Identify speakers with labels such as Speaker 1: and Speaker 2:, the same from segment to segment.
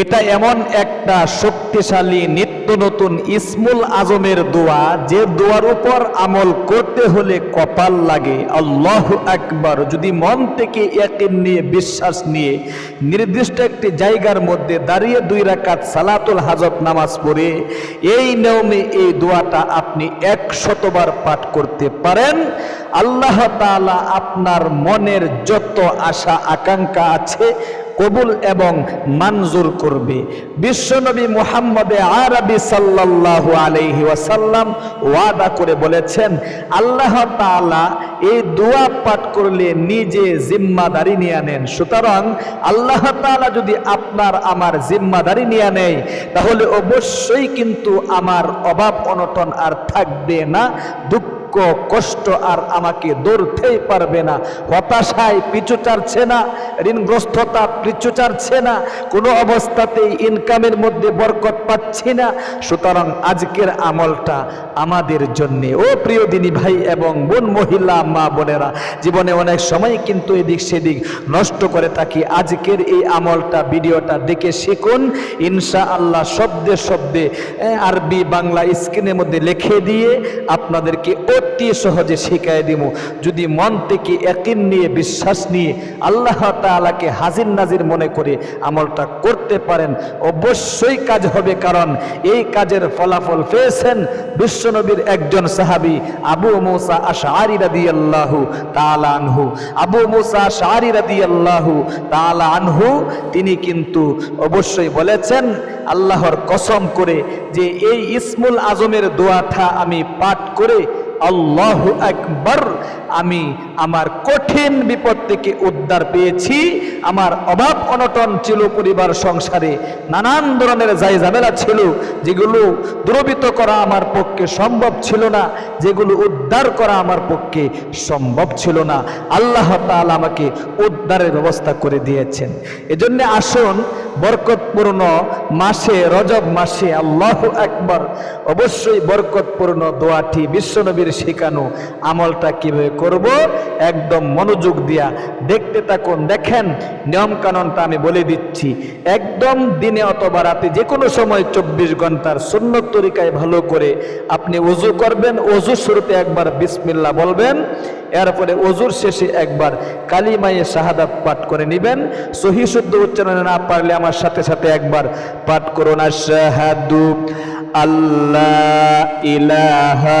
Speaker 1: এটা এমন একটা শক্তিশালী নিত্য নতুন ইসমুল আজমের দোয়া, যে দোয়ার উপর আমল করতে হলে কপাল লাগে। আল্লাহ একবার যদি মন থেকে একিন নিয়ে, বিশ্বাস নিয়ে নির্দিষ্ট একটি জায়গার মধ্যে দাঁড়িয়ে দুই রাকাত সালাতুল হাজত নামাজ পড়ে, এই নিয়মে এই দোয়াটা আপনি একশতবার পাঠ করতে পারেন। আল্লাহ তাআলা আপনার মনের যত আশা, আকাঙ্ক্ষা আছে কবুল এবং মঞ্জুর করবে। বিশ্বনবী মুহাম্মদে আরবি সাল্লাল্লাহু আলাইহি ওয়াসাল্লাম ওয়াদা করে বলেছেন, আল্লাহ তাআলা এই দোয়া পাঠ করলে নিজে জিম্মাদারি নিয়ে নেন। সুতরাং আল্লাহ তাআলা যদি আপনার আমার জিম্মাদারি নিয়ে নেয়, তাহলে অবশ্যই কিন্তু আমার অভাব অনটন আর থাকবে না, দুঃখ দুঃখ, কষ্ট আর আমাকে দৌড়তেই পারবে না। হতাশায় পিছু চারছে না, ঋণগ্রস্ততা পিছু চারছে না, কোনো অবস্থাতেই ইনকামের মধ্যে বরকত পাচ্ছি না। সুতরাং আজকের আমলটা আমাদের জন্যে। ও প্রিয় দিনী ভাই এবং বোন মহিলা, মা বোনেরা, জীবনে অনেক সময় কিন্তু এদিক সেদিক নষ্ট করে থাকি। আজকের এই আমলটা, ভিডিওটা দেখে শিখুন। ইনশা আল্লাহ শব্দে শব্দে আরবি বাংলা স্ক্রিনের মধ্যে লিখে দিয়ে আপনাদেরকে অতি সহজে শিখাই দিব যদি মন থেকে একিন নিয়ে বিশ্বাস নিয়ে আল্লাহ তাআলাকে হাজির নাজির মনে করে আমলটা করতে পারেন, অবশ্যই কাজ হবে কারণ এই কাজের ফলাফল পেয়েছেন বিশ্বনবীর একজন সাহাবী আবু মুসা আশআরি রাদিয়াল্লাহু তাআলা আনহু। আবু মুসা আশআরি রাদিয়াল্লাহু তাআলা আনহু, তিনি কিন্তু অবশ্যই বলেছেন, আল্লাহর কসম করে যে এই ইসমুল আজমের দোয়াটা আমি পাঠ করে আল্লাহ একবার আমি আমার কঠিন বিপদ থেকে উদ্ধার পেয়েছি। আমার অভাব অনটন ছিল পরিবার সংসারে, নানান ধরনের যাই ঝামেলা ছিল, যেগুলো দ্রবিত করা আমার পক্ষে সম্ভব ছিল না, যেগুলো উদ্ধার করা আমার পক্ষে সম্ভব ছিল না। আল্লাহ তাল আমাকে উদ্ধারের ব্যবস্থা করে দিয়েছেন। এজন্য আসুন, বরকতপূর্ণ মাসে, রজব মাসে আল্লাহ একবার অবশ্যই বরকতপূর্ণ দোয়াটি বিশ্বনবীর শেখানো, আমলটা কীভাবে করব, একদম মনোযোগ দিয়া দেখতে থাকুন। দেখেন নিয়ম কানুনটা আমি বলে দিচ্ছি। একদম দিনে অথবা রাতে যে কোনো সময় চব্বিশ ঘণ্টার সুন্নত তরিকায় ভালো করে আপনি উজু করবেন। অজু শুরুতে একবার বিসমিল্লা বলবেন, এরপরে অজুর শেষে একবার কালিমায়ে শাহাদাত পাঠ করে নেবেন। সহি শুদ্ধ উচ্চারণে না পারলে আমার সাথে সাথে একবার পাঠ করুন। আল্লাহ ইলাহা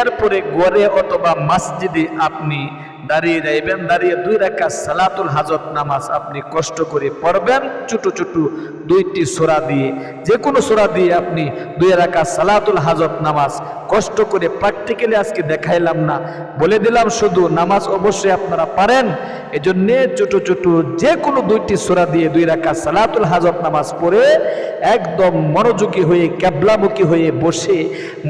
Speaker 1: এরপরে গড়ে অথবা মসজিদে আপনি দাঁড়িয়ে যাইবেন, দাঁড়িয়ে দুই রাখা সালাতুল হাজত নামাজ আপনি কষ্ট করে পড়বেন, ছোটো ছোটো দুইটি সোরা দিয়ে। যে কোনো সোরা দিয়ে আপনি দুই রাখা সালাতুল হাজত নামাজ কষ্ট করে প্র্যাকটিক্যালি আজকে দেখাইলাম না। বলে দিলাম শুধু নামাজ অবশ্যই আপনারা পারেন। এজন্য ছোট ছোট যে কোনো দুইটি সোরা দিয়ে দুই রাখা সালাতুল হাজত নামাজ পড়ে একদম মনোযোগী হয়ে, ক্যাবলামুখী হয়ে বসে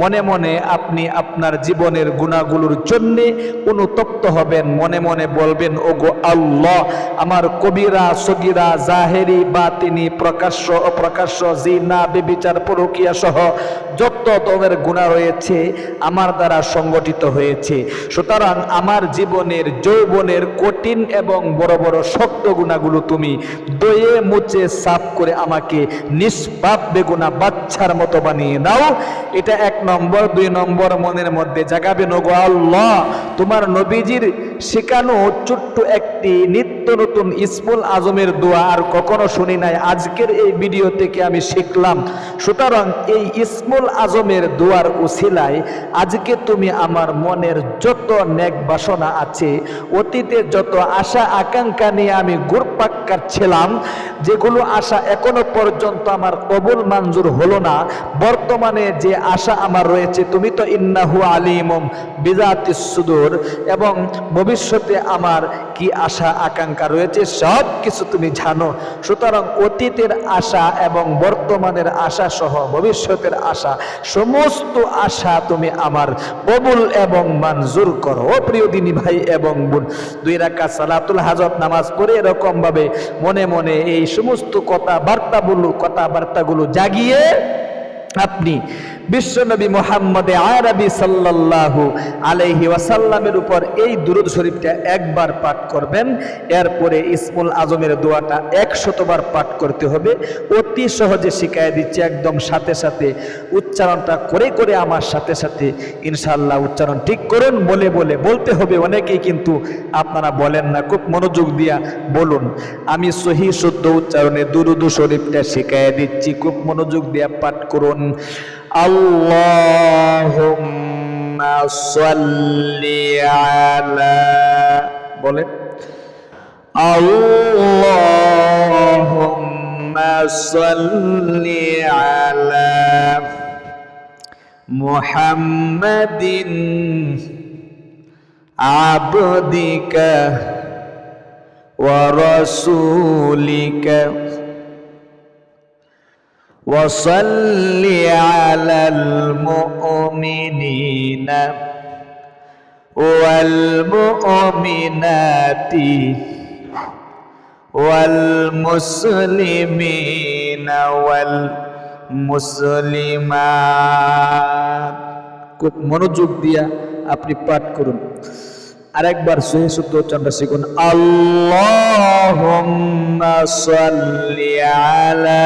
Speaker 1: মনে মনে আপনি আপনার জীবনের গুণাগুলোর জন্যে অনুতপ্ত হবেন। মনে মনে বলবেন ও গো আল্লাহ, আমার কবিরা, সগিরা, জাহেরি বা তিনি প্রকাশ্য, অপ্রকাশ্য, জিনা, বেবিচার পরকিয়া সহ যত ধরনের গুণা রয়েছে আমার দ্বারা সংগঠিত হয়েছে। সুতরাং আমার জীবনের যৌবনের কঠিন এবং বড় বড় শক্ত গুণাগুলো তুমি দয়ে মুচে সাফ করে আমাকে নিষ্পাপ বেগুনা বাচ্চার মতো বানিয়ে দাও এটা এক নম্বর। দুই নম্বর মনের মধ্যে জাগাবে নগো আল্লাহ। তোমার নবীজির শেখানো ছোট্ট একটি নিত্য নতুন ইসমুল আজমের দোয়া আর কখনো শুনি নাই। আজকের এই ভিডিও থেকে আমি শিখলাম। সুতরাং এই ইসমুল আজমের দোয়ার উসিলায় আজকে তুমি আমার মনের যত নেক বাসনা আছে, অতীতে যত আশা আকাঙ্ক্ষা নিয়ে আমি ঘুরপাক কাটছিলাম যেগুলো আশা এখনও পর্যন্ত আমার কবুল মঞ্জুর হলো না, বর্তমানে যে আশা আমার রয়েছে, তুমি তো ইন্নাহু আলিমম বিজাতিস সুদূর, এবং ভবিষ্যতে আমার কি আশা আকাঙ্ক্ষা রয়েছে, সব কিছু তুমি জানো। সুতরাং অতীতের আশা এবং বর্তমানের আশা সহ ভবিষ্যতের আশা, সমস্ত আশা তুমি আমার কবুল এবং মঞ্জুর করো। ও প্রিয় দিনী ভাই এবং বোন, দুই রাকাত সালাতুল হাজত নামাজ পড়ে এরকম ভাবে মনে মনে এই সমস্ত কথা বার্তাগুলো কথাবার্তাগুলো জাগিয়ে আপনি বিশ্বনবী মোহাম্মদ আরবি সাল্লাল্লাহু আলাইহি ওয়াসাল্লামের উপর এই দুরুদ শরীফটা একবার পাঠ করবেন। এরপরে ইসমুল আজমের দোয়াটা একশতবার পাঠ করতে হবে। অতি সহজে শিখাই দিচ্ছে একদম সাথে সাথে। উচ্চারণটা করে করে আমার সাথে সাথে ইনশাল্লাহ উচ্চারণ ঠিক করুন, বলে বলে। বলতে হবে অনেকেই কিন্তু আপনারা বলেন না, খুব মনোযোগ দিয়া বলুন। আমি সহি শুদ্ধ উচ্চারণে দুরুদ শরীফটা শিখাই দিচ্ছি, খুব মনোযোগ দিয়া পাঠ করুন। আল্লাহুম্মা সাল্লি আলা বলেন আল্লাহুম্মা সাল্লি আলা মুহাম্মাদিন আবদিকা ورسولك وصل على المؤمنين والمؤمنات والمسلمين والمسلمات খুব মনোযোগ দিয়া আপনি পাঠ করুন আরেকবার সহি শুদ্ধ উচ্চারণটা শিখুন আল্লাহুম্মা সাল্লি আলা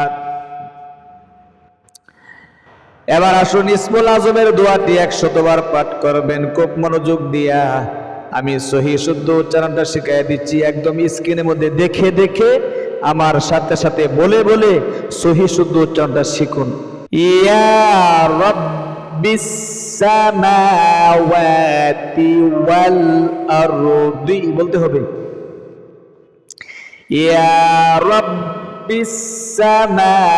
Speaker 1: এবার আসুন ইসমুল আজমের দোয়াটি একশতবার পাঠ করবেন, খুব মনোযোগ দিয়া। আমি সহি শুদ্ধ উচ্চারণটা শিখাই দিচ্ছি, একদম স্ক্রিনের মধ্যে দেখে দেখে, আমার সাথে সাথে বলে বলে সহি শুদ্ধ উচ্চারণটা শিখুন। ওয়াল বলতে হবে। ইয়া রব্বিস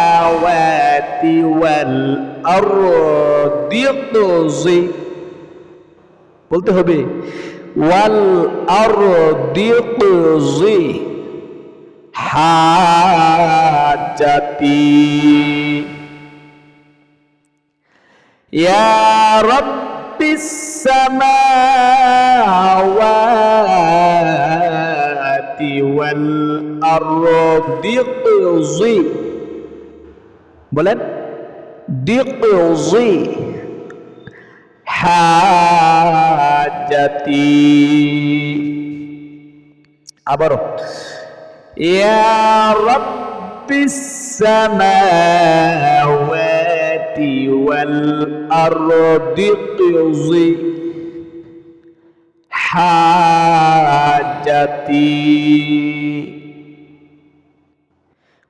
Speaker 1: সামাওয়াতি ওয়াল আরদি জি বলতে হবে ওয়াল আরদি জি হাজাতি يا رب السماوات والأرض الربقزي বলেন দিকজি হাজাতি আবারও ইয়া রাব্বিস সামাওয়াতি ওয়াল আরদি কিজি হাজাতি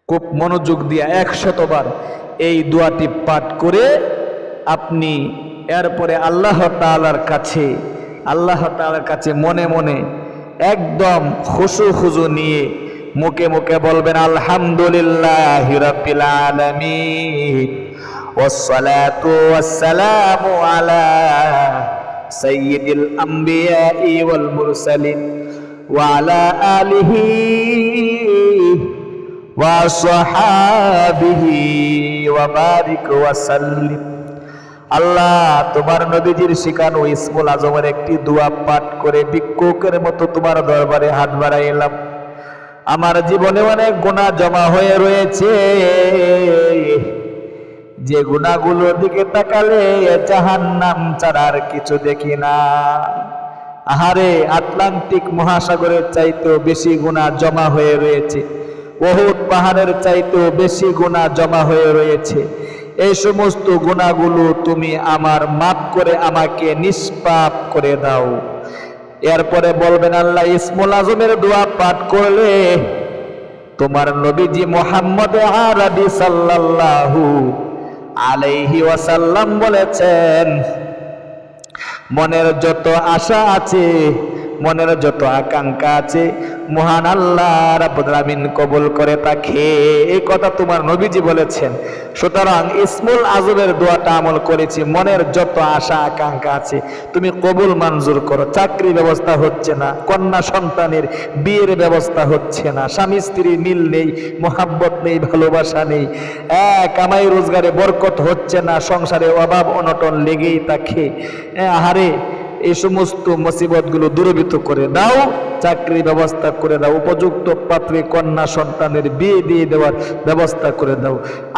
Speaker 1: খুব মনোযোগ দিয়া একশতবার এই দোয়াটি পাঠ করে আপনি এরপরে আল্লাহ তাআলার কাছে আল্লাহ তাআলার কাছে মনে মনে একদম খুশু খুজু নিয়ে মুখে মুখে বলবেন আলহামদুলিল্লাহ রাব্বিল আলামিন والصلاة والسلام على سيد الأنبياء والمرسلين وعلى آله وصحابه وبارك وسلم আল্লাহ তোমার নবীজির শিখানো ইসমুল আজমের একটি দোয়া পাঠ করে ভিক্ষুকের মতো তোমার দরবারে হাত বাড়াইলাম আমার জীবনে অনেক গুণা জমা হয়ে রয়েছে যে গুণাগুলোর দিকে তাকালে জাহান নাম ছাড়ার কিছু দেখি না আহারে আটলান্টিক মহাসাগরের চাইতেও বেশি গুণা জমা হয়ে রয়েছে বহুত পাহাড়ের চাইতেও বেশি গুণা জমা হয়ে রয়েছে। এই সমস্ত গুণাগুলো তুমি আমার মাপ করে আমাকে নিষ্পাপ করে দাও। এরপরে বলবেন, আল্লাহ ইসমুল আজমের দোয়া পাঠ করলে তোমার নবীজি মোহাম্মদ আরবি সাল্লাল্লাহু আলাইহি ওয়াসাল্লাম বলেছেন, মনের যত আশা আছে মনের যত আকাঙ্ক্ষা আছে, মহান আল্লাহ রাব্বুল আমিন কবুল করে তাকে। এই কথা তোমার নবীজি বলেছেন। সুতরাং ইসমুল আজমের দোয়াটা আমল করেছি, মনের যত আশা আকাঙ্ক্ষা আছে, তুমি কবুল মঞ্জুর করো। চাকরি ব্যবস্থা হচ্ছে না, কন্যা সন্তানের বিয়ের ব্যবস্থা হচ্ছে না, স্বামী স্ত্রীর মিল নেই, মোহাব্বত নেই, ভালোবাসা নেই। এক কামাই রোজগারে বরকত হচ্ছে না, সংসারে অভাব অনটন লেগেই থাকে। আহারে এই সমস্ত মুসিবতগুলো দূরীভূত করে দাও, চাকরি ব্যবস্থা করে দাও, উপযুক্ত পাত্রে, কন্যা, সন্তানের বিয়ে দিয়ে দেওয়ার ব্যবস্থা করে দাও।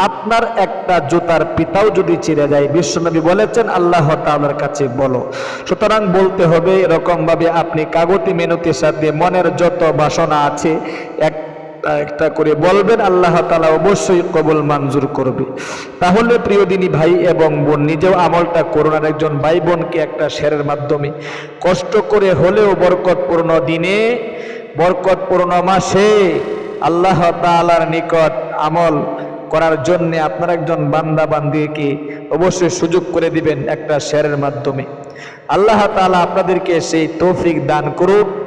Speaker 1: আপনার একটা জুতার পিতাও যদি চিরে যায়, বিশ্বনবী বলেছেন, আল্লাহ তাআলার কাছে বলো। সুতরাং বলতে হবে, এরকমভাবে আপনি কাগতি মেনতির সাথে মনের যত বাসনা আছে, এক একটা একটা করে বলবেন, আল্লাহ তালা অবশ্যই কবল মঞ্জুর করবে। তাহলে প্রিয় দিনী ভাই এবং বোন, নিজেও আমলটা করুন আর একজন ভাই বোনকে একটা শেরের মাধ্যমে। কষ্ট করে হলেও বরকতপূর্ণ দিনে, বরকতপূর্ণ মাসে আল্লাহ তালার নিকট আমল করার জন্য আপনার একজন বান্দা বান্দিকে অবশ্যই সুযোগ করে দিবেন একটা শেয়ারের মাধ্যমে। আল্লাহ তাআলা আপনাদেরকে সেই তৌফিক দান করুন